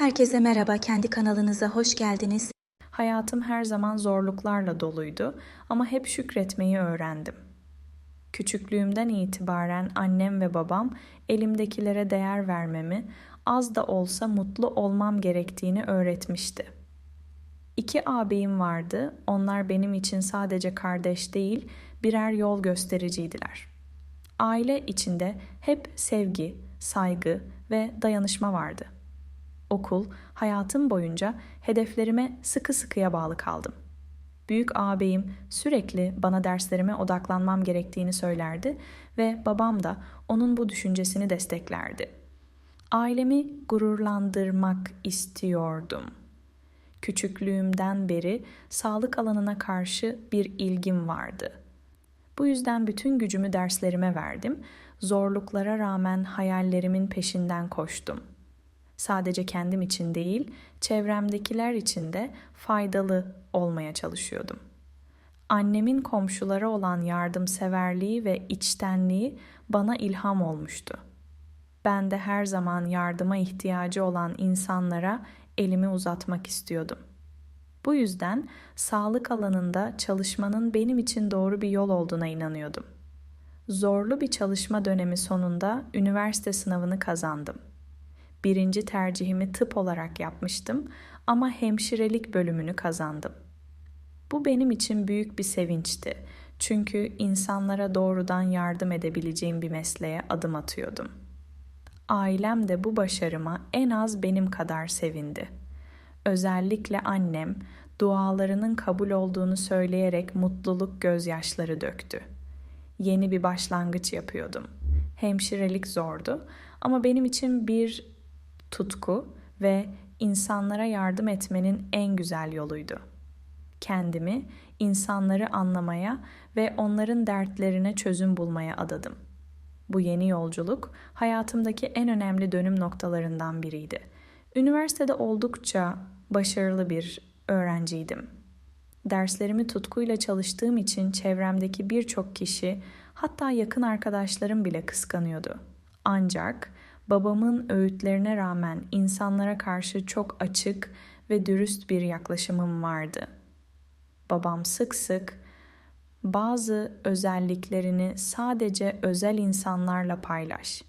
Herkese merhaba, kendi kanalınıza hoş geldiniz. Hayatım her zaman zorluklarla doluydu ama hep şükretmeyi öğrendim. Küçüklüğümden itibaren annem ve babam elimdekilere değer vermemi, az da olsa mutlu olmam gerektiğini öğretmişti. İki ağabeyim vardı. Onlar benim için sadece kardeş değil, birer yol göstericiydiler. Aile içinde hep sevgi, saygı ve dayanışma vardı. Okul, hayatım boyunca hedeflerime sıkı sıkıya bağlı kaldım. Büyük ağabeyim sürekli bana derslerime odaklanmam gerektiğini söylerdi ve babam da onun bu düşüncesini desteklerdi. Ailemi gururlandırmak istiyordum. Küçüklüğümden beri sağlık alanına karşı bir ilgim vardı. Bu yüzden bütün gücümü derslerime verdim. Zorluklara rağmen hayallerimin peşinden koştum. Sadece kendim için değil, çevremdekiler için de faydalı olmaya çalışıyordum. Annemin komşulara olan yardımseverliği ve içtenliği bana ilham olmuştu. Ben de her zaman yardıma ihtiyacı olan insanlara elimi uzatmak istiyordum. Bu yüzden sağlık alanında çalışmanın benim için doğru bir yol olduğuna inanıyordum. Zorlu bir çalışma dönemi sonunda üniversite sınavını kazandım. Birinci tercihimi tıp olarak yapmıştım ama hemşirelik bölümünü kazandım. Bu benim için büyük bir sevinçti. Çünkü insanlara doğrudan yardım edebileceğim bir mesleğe adım atıyordum. Ailem de bu başarıma en az benim kadar sevindi. Özellikle annem dualarının kabul olduğunu söyleyerek mutluluk gözyaşları döktü. Yeni bir başlangıç yapıyordum. Hemşirelik zordu ama benim için bir tutku ve insanlara yardım etmenin en güzel yoluydu. Kendimi insanları anlamaya ve onların dertlerine çözüm bulmaya adadım. Bu yeni yolculuk hayatımdaki en önemli dönüm noktalarından biriydi. Üniversitede oldukça başarılı bir öğrenciydim. Derslerimi tutkuyla çalıştığım için çevremdeki birçok kişi, hatta yakın arkadaşlarım bile kıskanıyordu. Ancak babamın öğütlerine rağmen insanlara karşı çok açık ve dürüst bir yaklaşımım vardı. Babam sık sık bazı özelliklerini sadece özel insanlarla paylaş.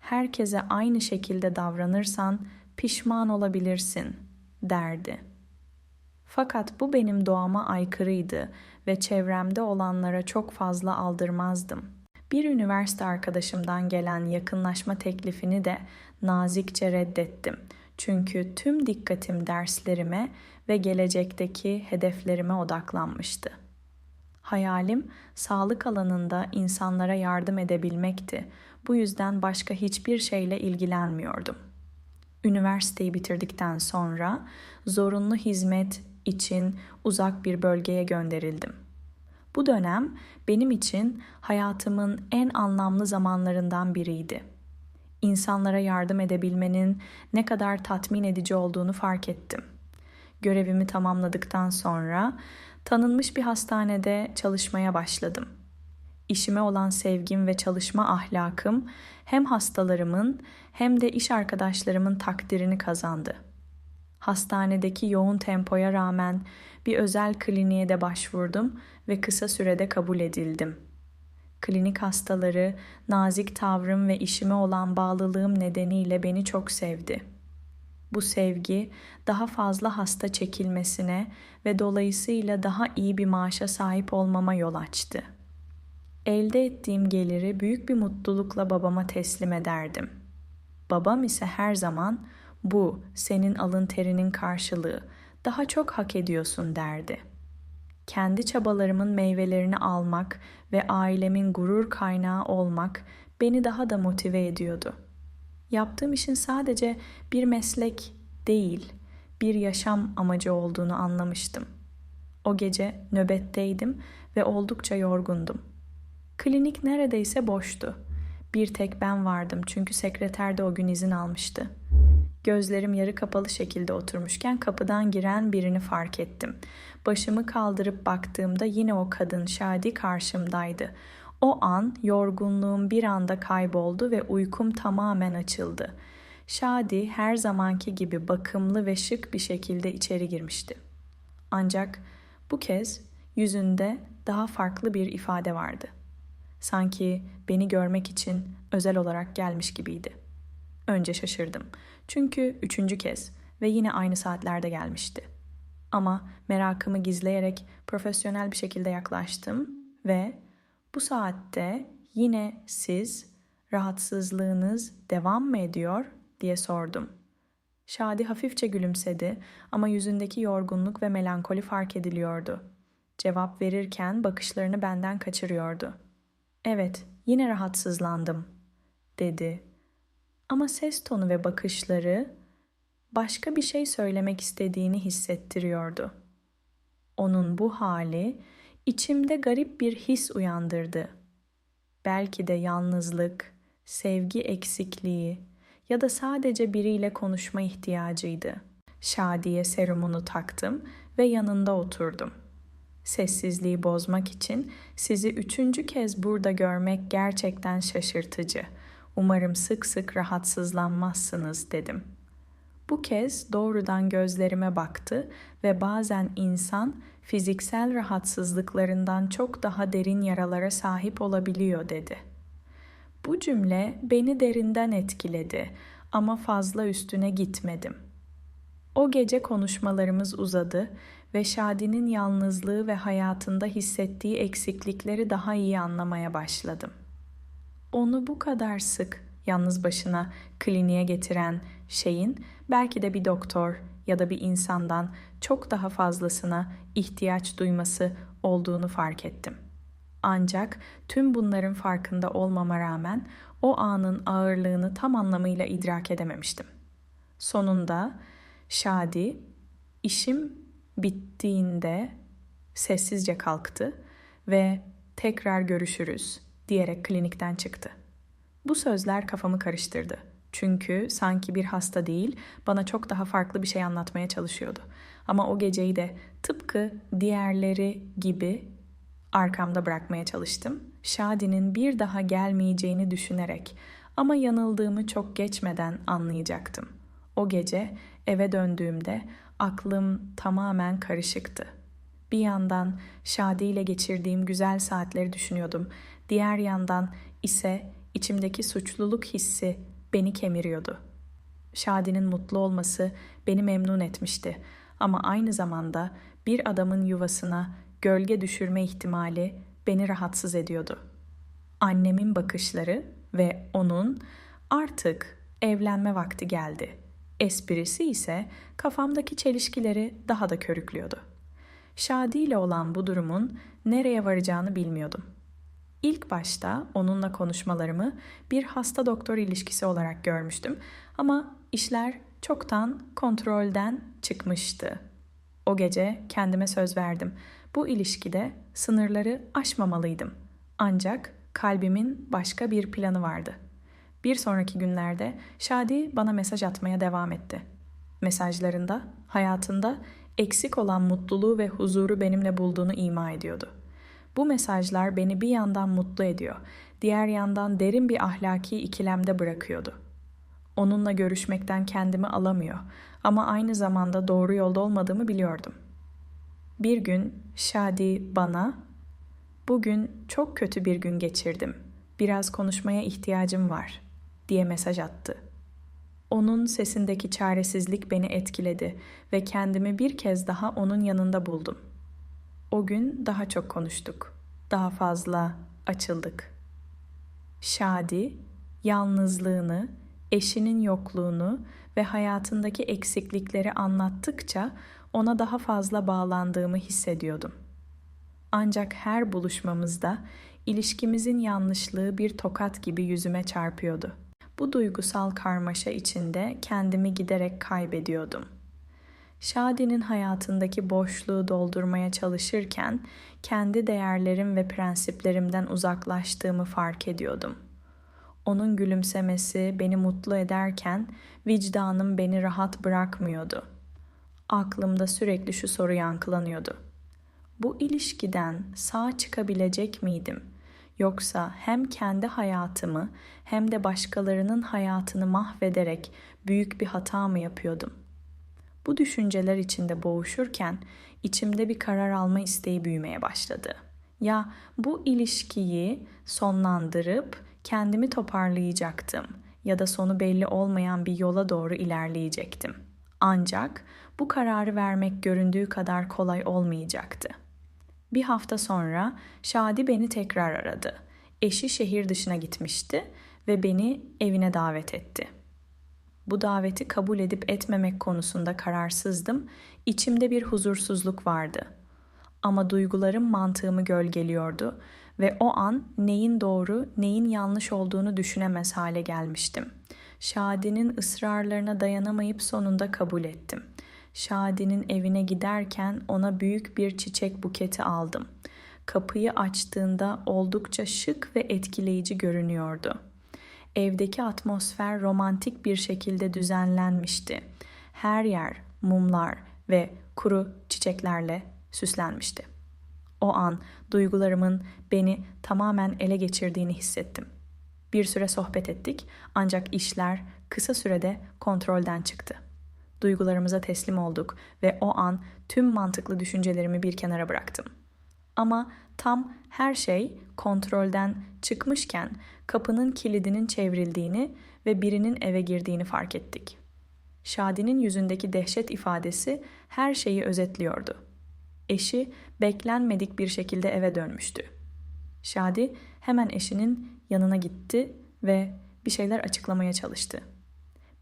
Herkese aynı şekilde davranırsan pişman olabilirsin derdi. Fakat bu benim doğama aykırıydı ve çevremde olanlara çok fazla aldırmazdım.'' Bir üniversite arkadaşımdan gelen yakınlaşma teklifini de nazikçe reddettim. Çünkü tüm dikkatim derslerime ve gelecekteki hedeflerime odaklanmıştı. Hayalim sağlık alanında insanlara yardım edebilmekti. Bu yüzden başka hiçbir şeyle ilgilenmiyordum. Üniversiteyi bitirdikten sonra zorunlu hizmet için uzak bir bölgeye gönderildim. Bu dönem benim için hayatımın en anlamlı zamanlarından biriydi. İnsanlara yardım edebilmenin ne kadar tatmin edici olduğunu fark ettim. Görevimi tamamladıktan sonra tanınmış bir hastanede çalışmaya başladım. İşime olan sevgim ve çalışma ahlakım hem hastalarımın hem de iş arkadaşlarımın takdirini kazandı. Hastanedeki yoğun tempoya rağmen bir özel kliniğe de başvurdum ve kısa sürede kabul edildim. Klinik hastaları, nazik tavrım ve işime olan bağlılığım nedeniyle beni çok sevdi. Bu sevgi daha fazla hasta çekilmesine ve dolayısıyla daha iyi bir maaşa sahip olmama yol açtı. Elde ettiğim geliri büyük bir mutlulukla babama teslim ederdim. Babam ise her zaman bu senin alın terinin karşılığı, daha çok hak ediyorsun derdi.'' kendi çabalarımın meyvelerini almak ve ailemin gurur kaynağı olmak beni daha da motive ediyordu. Yaptığım işin sadece bir meslek değil, bir yaşam amacı olduğunu anlamıştım. O gece nöbetteydim ve oldukça yorgundum. Klinik neredeyse boştu. Bir tek ben vardım çünkü sekreter de o gün izin almıştı. Gözlerim yarı kapalı şekilde oturmuşken kapıdan giren birini fark ettim. Başımı kaldırıp baktığımda yine o kadın Şadi karşımdaydı. O an yorgunluğum bir anda kayboldu ve uykum tamamen açıldı. Şadi her zamanki gibi bakımlı ve şık bir şekilde içeri girmişti. Ancak bu kez yüzünde daha farklı bir ifade vardı. Sanki beni görmek için özel olarak gelmiş gibiydi. Önce şaşırdım. Çünkü üçüncü kez ve yine aynı saatlerde gelmişti. Ama merakımı gizleyerek profesyonel bir şekilde yaklaştım ve bu saatte yine siz rahatsızlığınız devam mı ediyor diye sordum. Şadi hafifçe gülümsedi ama yüzündeki yorgunluk ve melankoli fark ediliyordu. Cevap verirken bakışlarını benden kaçırıyordu. Evet, yine rahatsızlandım, dedi. Ama ses tonu ve bakışları başka bir şey söylemek istediğini hissettiriyordu. Onun bu hali içimde garip bir his uyandırdı. Belki de yalnızlık, sevgi eksikliği ya da sadece biriyle konuşma ihtiyacıydı. Şadiye serumunu taktım ve yanında oturdum. Sessizliği bozmak için sizi üçüncü kez burada görmek gerçekten şaşırtıcı. Umarım sık sık rahatsızlanmazsınız dedim. Bu kez doğrudan gözlerime baktı ve bazen insan fiziksel rahatsızlıklarından çok daha derin yaralara sahip olabiliyor dedi. Bu cümle beni derinden etkiledi ama fazla üstüne gitmedim. O gece konuşmalarımız uzadı ve Şadi'nin yalnızlığı ve hayatında hissettiği eksiklikleri daha iyi anlamaya başladım. Onu bu kadar sık yalnız başına kliniğe getiren şeyin belki de bir doktor ya da bir insandan çok daha fazlasına ihtiyaç duyması olduğunu fark ettim. Ancak tüm bunların farkında olmama rağmen o anın ağırlığını tam anlamıyla idrak edememiştim. Sonunda Şadi işim bittiğinde sessizce kalktı ve tekrar görüşürüz diyerek klinikten çıktı. Bu sözler kafamı karıştırdı. Çünkü sanki bir hasta değil, bana çok daha farklı bir şey anlatmaya çalışıyordu. Ama o geceyi de tıpkı diğerleri gibi arkamda bırakmaya çalıştım. Şadi'nin bir daha gelmeyeceğini düşünerek ama yanıldığımı çok geçmeden anlayacaktım. O gece eve döndüğümde aklım tamamen karışıktı. Bir yandan Şadi ile geçirdiğim güzel saatleri düşünüyordum. Diğer yandan ise içimdeki suçluluk hissi beni kemiriyordu. Şadi'nin mutlu olması beni memnun etmişti ama aynı zamanda bir adamın yuvasına gölge düşürme ihtimali beni rahatsız ediyordu. Annemin bakışları ve onun artık evlenme vakti geldi. Esprisi ise kafamdaki çelişkileri daha da körüklüyordu. Şadi ile olan bu durumun nereye varacağını bilmiyordum. İlk başta onunla konuşmalarımı bir hasta doktor ilişkisi olarak görmüştüm ama işler çoktan kontrolden çıkmıştı. O gece kendime söz verdim. Bu ilişkide sınırları aşmamalıydım. Ancak kalbimin başka bir planı vardı. Bir sonraki günlerde Şadi bana mesaj atmaya devam etti. Mesajlarında, hayatında eksik olan mutluluğu ve huzuru benimle bulduğunu ima ediyordu. Bu mesajlar beni bir yandan mutlu ediyor, diğer yandan derin bir ahlaki ikilemde bırakıyordu. Onunla görüşmekten kendimi alamıyor ama aynı zamanda doğru yolda olmadığımı biliyordum. Bir gün Şadi bana, "Bugün çok kötü bir gün geçirdim. Biraz konuşmaya ihtiyacım var." diye mesaj attı. Onun sesindeki çaresizlik beni etkiledi ve kendimi bir kez daha onun yanında buldum. O gün daha çok konuştuk. Daha fazla açıldık. Şadi, yalnızlığını, eşinin yokluğunu ve hayatındaki eksiklikleri anlattıkça ona daha fazla bağlandığımı hissediyordum. Ancak her buluşmamızda ilişkimizin yanlışlığı bir tokat gibi yüzüme çarpıyordu. Bu duygusal karmaşa içinde kendimi giderek kaybediyordum. Şadi'nin hayatındaki boşluğu doldurmaya çalışırken kendi değerlerim ve prensiplerimden uzaklaştığımı fark ediyordum. Onun gülümsemesi beni mutlu ederken vicdanım beni rahat bırakmıyordu. Aklımda sürekli şu soru yankılanıyordu. Bu ilişkiden sağ çıkabilecek miydim? Yoksa hem kendi hayatımı hem de başkalarının hayatını mahvederek büyük bir hata mı yapıyordum? Bu düşünceler içinde boğuşurken içimde bir karar alma isteği büyümeye başladı. Ya bu ilişkiyi sonlandırıp kendimi toparlayacaktım ya da sonu belli olmayan bir yola doğru ilerleyecektim. Ancak bu kararı vermek göründüğü kadar kolay olmayacaktı. Bir hafta sonra Şadi beni tekrar aradı. Eşi şehir dışına gitmişti ve beni evine davet etti. Bu daveti kabul edip etmemek konusunda kararsızdım. İçimde bir huzursuzluk vardı. Ama duygularım mantığımı gölgeliyordu ve o an neyin doğru, neyin yanlış olduğunu düşünemez hale gelmiştim. Şadi'nin ısrarlarına dayanamayıp sonunda kabul ettim. Şadi'nin evine giderken ona büyük bir çiçek buketi aldım. Kapıyı açtığında oldukça şık ve etkileyici görünüyordu. Evdeki atmosfer romantik bir şekilde düzenlenmişti. Her yer mumlar ve kuru çiçeklerle süslenmişti. O an duygularımın beni tamamen ele geçirdiğini hissettim. Bir süre sohbet ettik ancak işler kısa sürede kontrolden çıktı. Duygularımıza teslim olduk ve o an tüm mantıklı düşüncelerimi bir kenara bıraktım. Ama tam her şey kontrolden çıkmışken kapının kilidinin çevrildiğini ve birinin eve girdiğini fark ettik. Şadi'nin yüzündeki dehşet ifadesi her şeyi özetliyordu. Eşi beklenmedik bir şekilde eve dönmüştü. Şadi hemen eşinin yanına gitti ve bir şeyler açıklamaya çalıştı.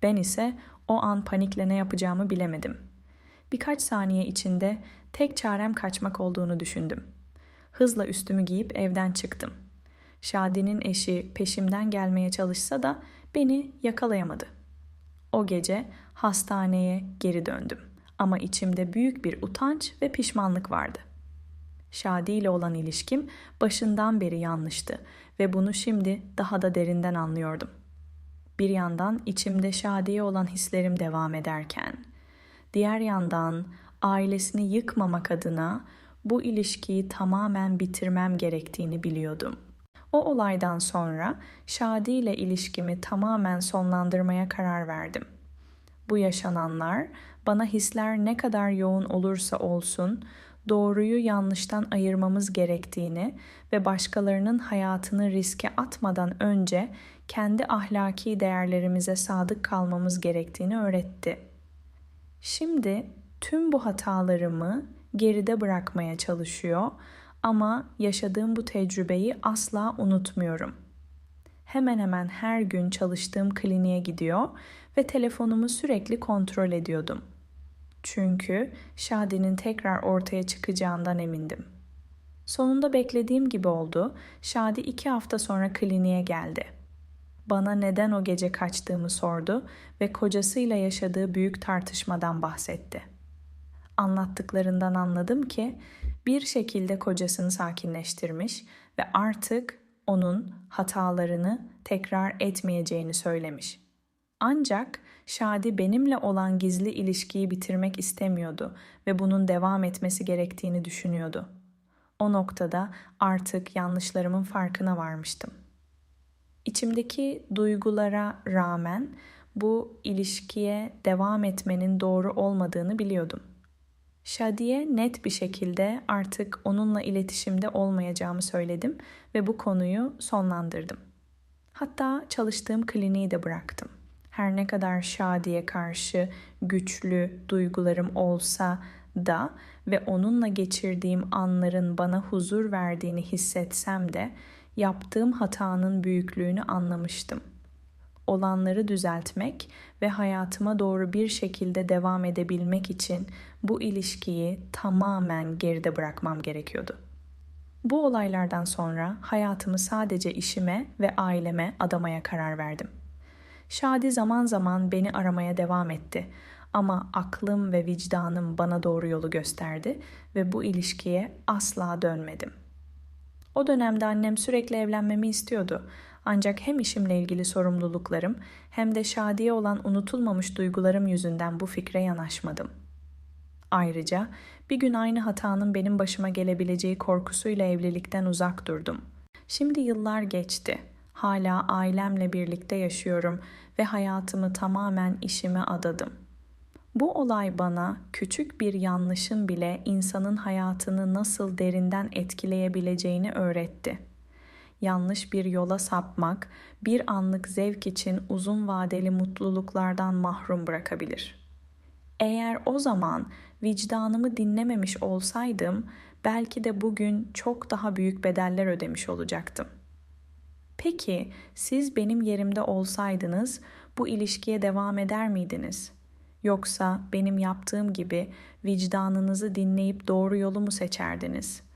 Ben ise o an panikle ne yapacağımı bilemedim. Birkaç saniye içinde tek çarem kaçmak olduğunu düşündüm. Hızla üstümü giyip evden çıktım. Şadi'nin eşi peşimden gelmeye çalışsa da beni yakalayamadı. O gece hastaneye geri döndüm ama içimde büyük bir utanç ve pişmanlık vardı. Şadi ile olan ilişkim başından beri yanlıştı ve bunu şimdi daha da derinden anlıyordum. Bir yandan içimde Şadi'ye olan hislerim devam ederken, diğer yandan ailesini yıkmamak adına bu ilişkiyi tamamen bitirmem gerektiğini biliyordum. O olaydan sonra Şadi ile ilişkimi tamamen sonlandırmaya karar verdim. Bu yaşananlar bana hisler ne kadar yoğun olursa olsun doğruyu yanlıştan ayırmamız gerektiğini ve başkalarının hayatını riske atmadan önce kendi ahlaki değerlerimize sadık kalmamız gerektiğini öğretti. Şimdi tüm bu hatalarımı geride bırakmaya çalışıyor ama yaşadığım bu tecrübeyi asla unutmuyorum. Hemen hemen her gün çalıştığım kliniğe gidiyor ve telefonumu sürekli kontrol ediyordum. Çünkü Şadi'nin tekrar ortaya çıkacağından emindim. Sonunda beklediğim gibi oldu. Şadi iki hafta sonra kliniğe geldi. Bana neden o gece kaçtığımı sordu ve kocasıyla yaşadığı büyük tartışmadan bahsetti. Anlattıklarından anladım ki bir şekilde kocasını sakinleştirmiş ve artık onun hatalarını tekrar etmeyeceğini söylemiş. Ancak Şadi benimle olan gizli ilişkiyi bitirmek istemiyordu ve bunun devam etmesi gerektiğini düşünüyordu. O noktada artık yanlışlarımın farkına varmıştım. İçimdeki duygulara rağmen bu ilişkiye devam etmenin doğru olmadığını biliyordum. Şadiye net bir şekilde artık onunla iletişimde olmayacağımı söyledim ve bu konuyu sonlandırdım. Hatta çalıştığım kliniği de bıraktım. Her ne kadar Şadiye karşı güçlü duygularım olsa da ve onunla geçirdiğim anların bana huzur verdiğini hissetsem de yaptığım hatanın büyüklüğünü anlamıştım. Olanları düzeltmek ve hayatıma doğru bir şekilde devam edebilmek için bu ilişkiyi tamamen geride bırakmam gerekiyordu. Bu olaylardan sonra hayatımı sadece işime ve aileme adamaya karar verdim. Şadi zaman zaman beni aramaya devam etti ama aklım ve vicdanım bana doğru yolu gösterdi ve bu ilişkiye asla dönmedim. O dönemde annem sürekli evlenmemi istiyordu. Ancak hem işimle ilgili sorumluluklarım hem de Şadiye olan unutulmamış duygularım yüzünden bu fikre yanaşmadım. Ayrıca bir gün aynı hatanın benim başıma gelebileceği korkusuyla evlilikten uzak durdum. Şimdi yıllar geçti. Hala ailemle birlikte yaşıyorum ve hayatımı tamamen işime adadım. Bu olay bana küçük bir yanlışın bile insanın hayatını nasıl derinden etkileyebileceğini öğretti. Yanlış bir yola sapmak bir anlık zevk için uzun vadeli mutluluklardan mahrum bırakabilir. Eğer o zaman vicdanımı dinlememiş olsaydım belki de bugün çok daha büyük bedeller ödemiş olacaktım. Peki siz benim yerimde olsaydınız bu ilişkiye devam eder miydiniz? Yoksa benim yaptığım gibi vicdanınızı dinleyip doğru yolu mu seçerdiniz?